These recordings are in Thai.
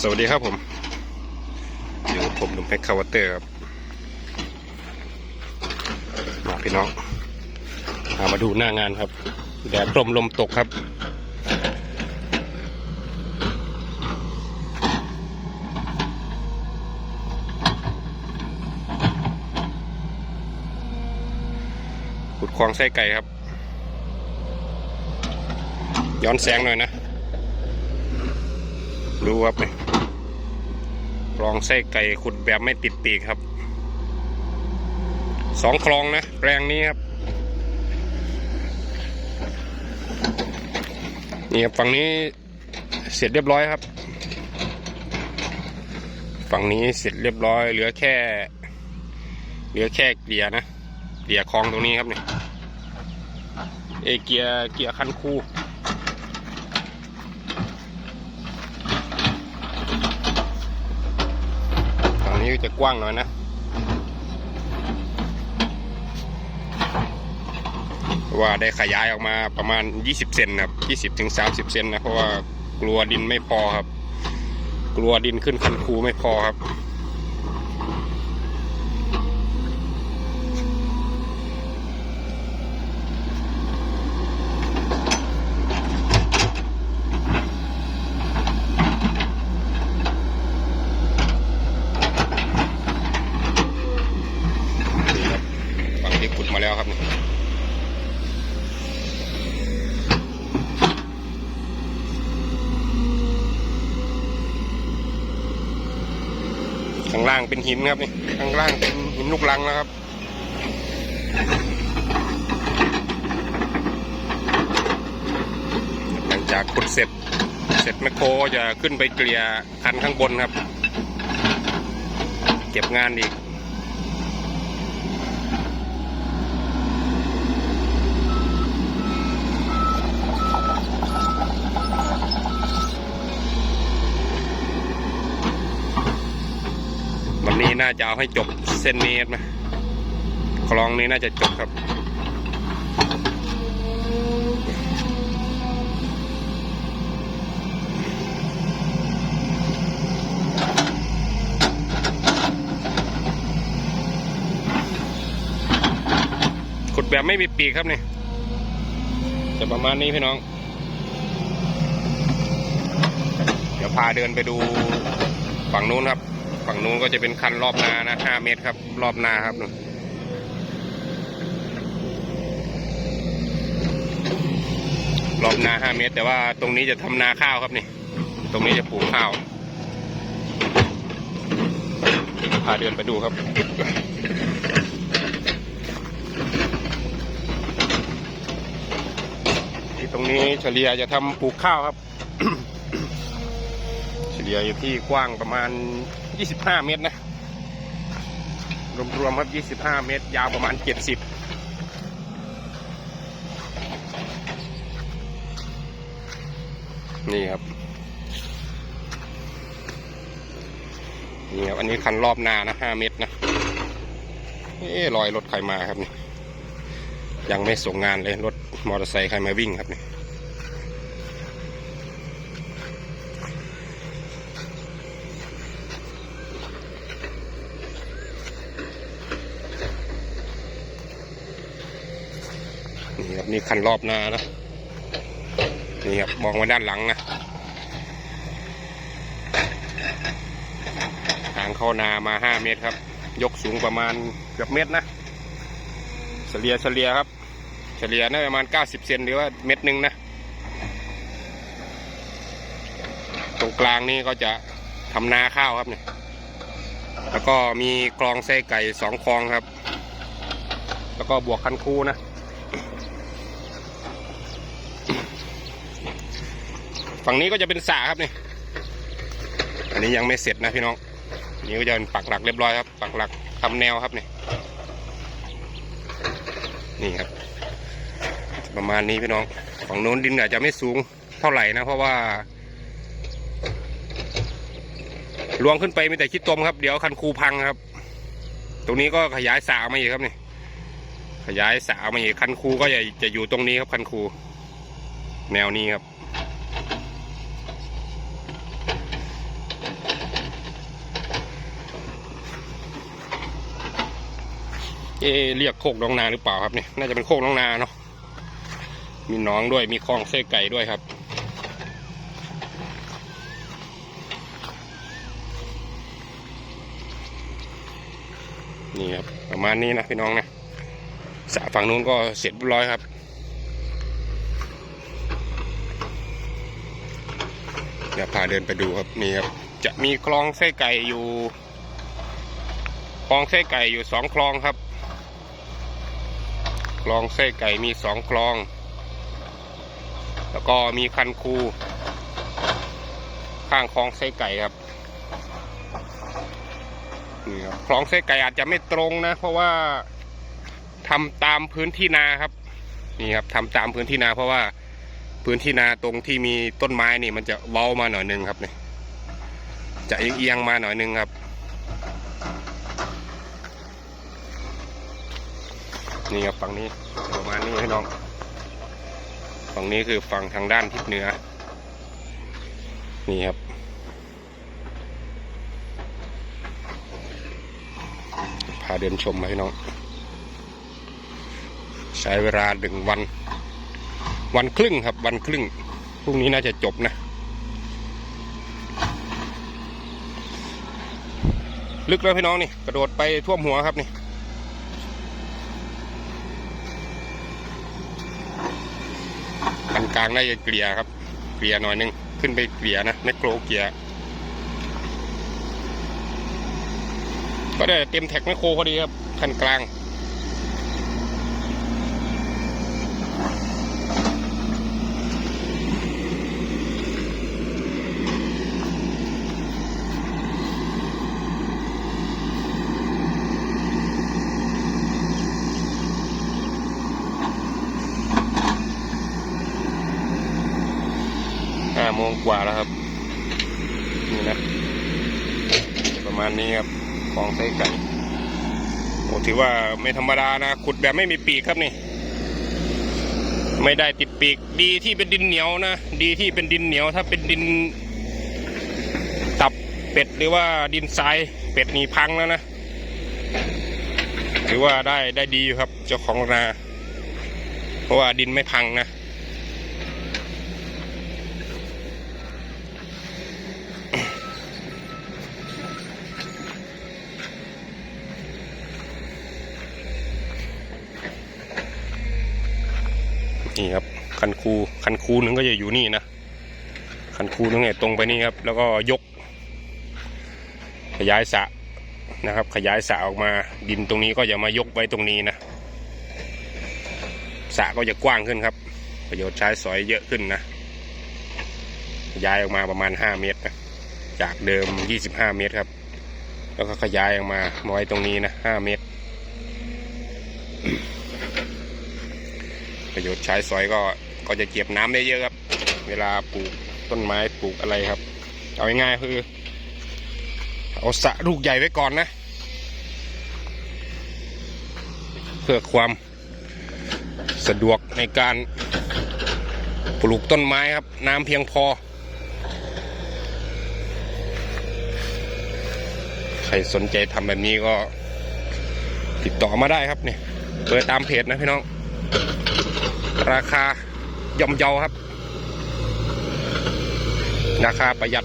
สวัสดีครับผมอยู่ผมหนุ่มเพชรคาวาเตอร์ครับมาพี่น้องมามาดูหน้างานครับแดดลมลมตกครับขุดคลองไส้ไก่ครับ ย้อนแสงหน่อยนะ ดูครับนี่ค ลองไส้ไก่ขุดแบบไม่ติดปีกครับ สองคลองนะแปลงนี้ครับ นี่ครับฝั่งนี้เสร็จเรียบร้อยครับ ฝั่งนี้เสร็จเรียบร้อย เหลือแค่ เหลือแค่เกลียนะ เกลียคลองตรงนี้ครับเนี่ยเอเกียร์เกียร์คันคู่ นี้จะกว้างหน่อยนะเพราะว่าได้ขยายออกมาประมาณ 20 เซนครับ 20ถึง30 เซนนะ เพราะว่ากลัวดินไม่พอครับ กลัวดินขึ้นคันคูไม่พอครับ นี่ครับฝั่งที่ขุดมาแล้วครับนี่ข้าง ล่างเป็นหินครับนี่ข้างล่างเป็นหินลูกลังนะครับหลังจากขุดเสร็จ เสร็จแมคโครจะขึ้นไปเกลี่ยคันข้างบนครับ เก็บงานอีก วั น่าจะเอาให้จบเส้นนี้ไหมคลองนี้น่าจะจบครับ ขุดแบบไม่มีปีกครับนี่จะประมาณนี้พี่น้อง เดี๋ยวพาเดินไปดูฝั่งนู้นครับ ฝั่งนู้นก็จะเป็นคันรอบนานะห้าเมตรครับ รอบนาครับรอบนาห้าเมตร แต่ว่าตรงนี้จะทำนาข้าวครับนี่ ตรงนี้จะปลูกข้าวพาเดินไปดูครับที่ตรงนี้เฉลี่ยจะทำปลูกข้าวครับ เฉลี่ยอยู่ที่กว้างประมาณ 25เมตรนะ รวมๆครับ25เมตร ยาวประมาณ70นี่ครับ นี่ครับ อันนี้คันรอบนานะ5เมตรนะเอ๊ะรอยรถใครมาครับนี่ยังไม่ส่งงานเลย รถมอเตอร์ไซค์ใครมาวิ่งครับนี่ ครับนี่คันรอบหน้านะ นี่ครับมองมาด้านหลังนะทางเข้านามาห้าเมตรครับ ยกสูงประมาณเกือบเมตรนะเฉลี่ยเฉลี่ยครับ เฉลี่ยน่าประมาณเก้าสิบเซนหรือว่าเม็ดหนึ่งนะ ตรงกลางนี่ก็จะทำนาข้าวครับเนี่ยแล้วก็มีคลองไส้ไก่สองคลองครับ แล้วก็บวกคันคูนะ ฝั่งนี้ก็จะเป็นสระครับนี่ อันนี้ยังไม่เสร็จนะพี่น้อง นี่ก็จะเป็นปักหลักเรียบร้อยครับ ปักหลักทำแนวครับนี่ นี่ครับ ประมาณนี้พี่น้อง ฝั่งโน้นดินอาจจะไม่สูงเท่าไหร่นะ เพราะว่าลวงขึ้นไปมีแต่คิดตมครับ เดี๋ยวคันคูพังครับ ตรงนี้ก็ขยายสระมาอีกครับนี่ ขยายสระมาอีกคันคูก็จะจะอยู่ตรงนี้ครับคันคู แนวนี้ครับ เอเรียกโคกน้องนาหรือเปล่าครับเนี่ยน่าจะเป็นโคกน้องนาเนาะมีน้องด้วยมีคลองเส้ไก่ด้วยครับ นี่ครับประมาณนี้นะพี่น้องนะสระฝั่งนู้นก็เสร็จเรียบร้อยครับเดี๋ยวพาเดินไปดูครับนี่ครับ จะมีคลองไส้ไก่อยู่ คลองไส้ไก่อยู่สองคลองครับ คลองไส้ไก่มีสองคลอง แล้วก็มีคันคู ข้างคลองไส้ไก่ครับนี่ครับคลองไส้ไก่อาจจะไม่ตรงนะ เพราะว่าทำตามพื้นที่นาครับ นี่ครับทำตามพื้นที่นา เพราะว่าพื้นที่นาตรงที่มีต้นไม้นี่ มันจะเว้ามาหน่อยนึงครับเนี่ยจะเอียงๆมาหน่อยนึงครับ นี่ครับฝั่งนี้ประมาณนี้พี่น้อง ฝั่งนี้คือฝั่งทางด้านทิศเหนือ นี่ครับ พาเดินชมมาพี่น้อง ใช้เวลาหนึ่งวัน วันครึ่งครับ วันครึ่ง พรุ่งนี้น่าจะจบนะ ลึกแล้วพี่น้องนี่ กระโดดไปท่วมหัวครับนี่ คัน กลางได้เกลี่ยครับ เกลี่ยหน่อยนึงขึ้นไปเกลี่ยนะไม่โครเกลี่ยก็ได้เต็มแท็กแมคโครพอดีครับคันกลาง มงกว่าแล้วครับ นี่นะ ประมาณนี้ครับคลองไส้ไก่โอ้ถือว่าไม่ธรรมดานะขุดแบบไม่มีปีกครับนี่ ไม่ได้ติดปีก ดีที่เป็นดินเหนียวนะ ดีที่เป็นดินเหนียว ถ้าเป็นดิน ตับเป็ดหรือว่าดินทรายเป็ดนี่พังแล้วนะ ถือว่าได้ได้ดีอยู่ครับ เจ้าของนา เพราะว่าดินไม่พังนะ นี่ครับคันคูคันคูหนึงก็จะอยู่นี่นะคันคูนึงเนี่ยตรงไปนี่ครับ แล้วก็ยก ขยายสะนะครับ ขยายสะออกมาดินตรงนี้ก็จะมายกไว้ตรงนี้นะสะก็จะกว้างขึ้นครับ ประโยชน์ใช้สอยเยอะขึ้นนะขยายออกมาประมาณ 5 เมตรนะจากเดิม 25 เมตรครับ แล้วก็ขยายออกมามาไว้ตรงนี้นะ 5 เมตร ประโยชน์ใช้สอยก็ก็จะเก็บน้ำได้เยอะครับ เวลาปลูกต้นไม้ปลูกอะไรครับ เอาง่ายๆคือเอาสะลูกใหญ่ไว้ก่อนนะ เพื่อความสะดวกในการปลูกต้นไม้ครับ น้ำเพียงพอ ใครสนใจทำแบบนี้ก็ติดต่อมาได้ครับเนี่ยเปิดตามเพจนะพี่น้อง ราคาย่อมเยาครับ ราคาประหยัด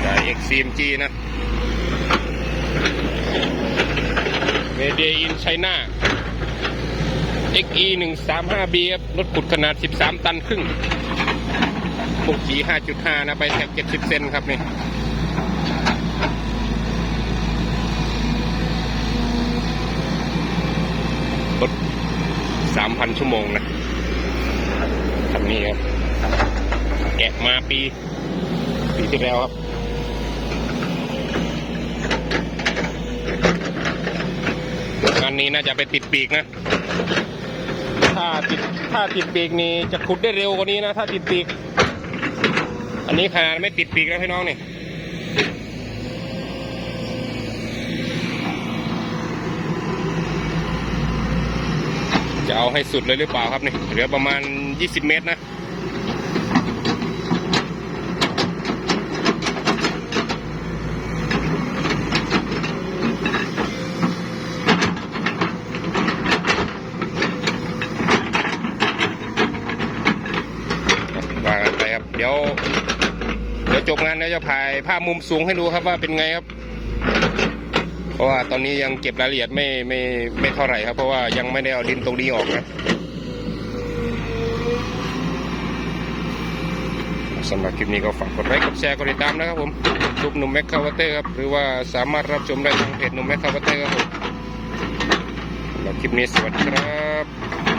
ใหญ่ XCMG นะ Made in China XE 1 3 5 B ครับรถขุดขนาด 13 ตันครึ่งพวกจี5.5 นะไปแท็ก70 เซนครับนี่รถ3,000 ชั่วโมงนะคันนี้ครับ แกะมาปี ปีที่แล้วครับงานนี้น่าจะไปติดปีกนะ ถ้าติดถ้าติดปีกนี่จะขุดได้เร็วกว่านี้นะ ถ้าติดปีก อันนี้ขนาดไม่ติดปีกแล้วพี่น้องนี่จะเอาให้สุดเลยหรือเปล่าครับนี่เหลือประมาณ 20 เมตรนะ ว่ากันไปครับ เดี๋ยว เดี๋ยว จะถ่ายภาพมุมสูงให้ดูครับว่าเป็นไงครับ เพราะว่าตอนนี้ยังเก็บรายละเอียดไม่ไม่ไม่เท่าไหร่ครับ เพราะว่ายังไม่ได้เอาดินตรงนี้ออกนะสำหรับคลิปนี้ก็ฝากกดไลค์กดแชร์กดติดตามนะครับผมทุบหนุ่มแม็กคาวเตอร์ครับ หรือว่าสามารถรับชมได้ทางเพจหนุ่มแม็กคาวเตอร์ครับผมสำหรับคลิปนี้สวัสดีครับ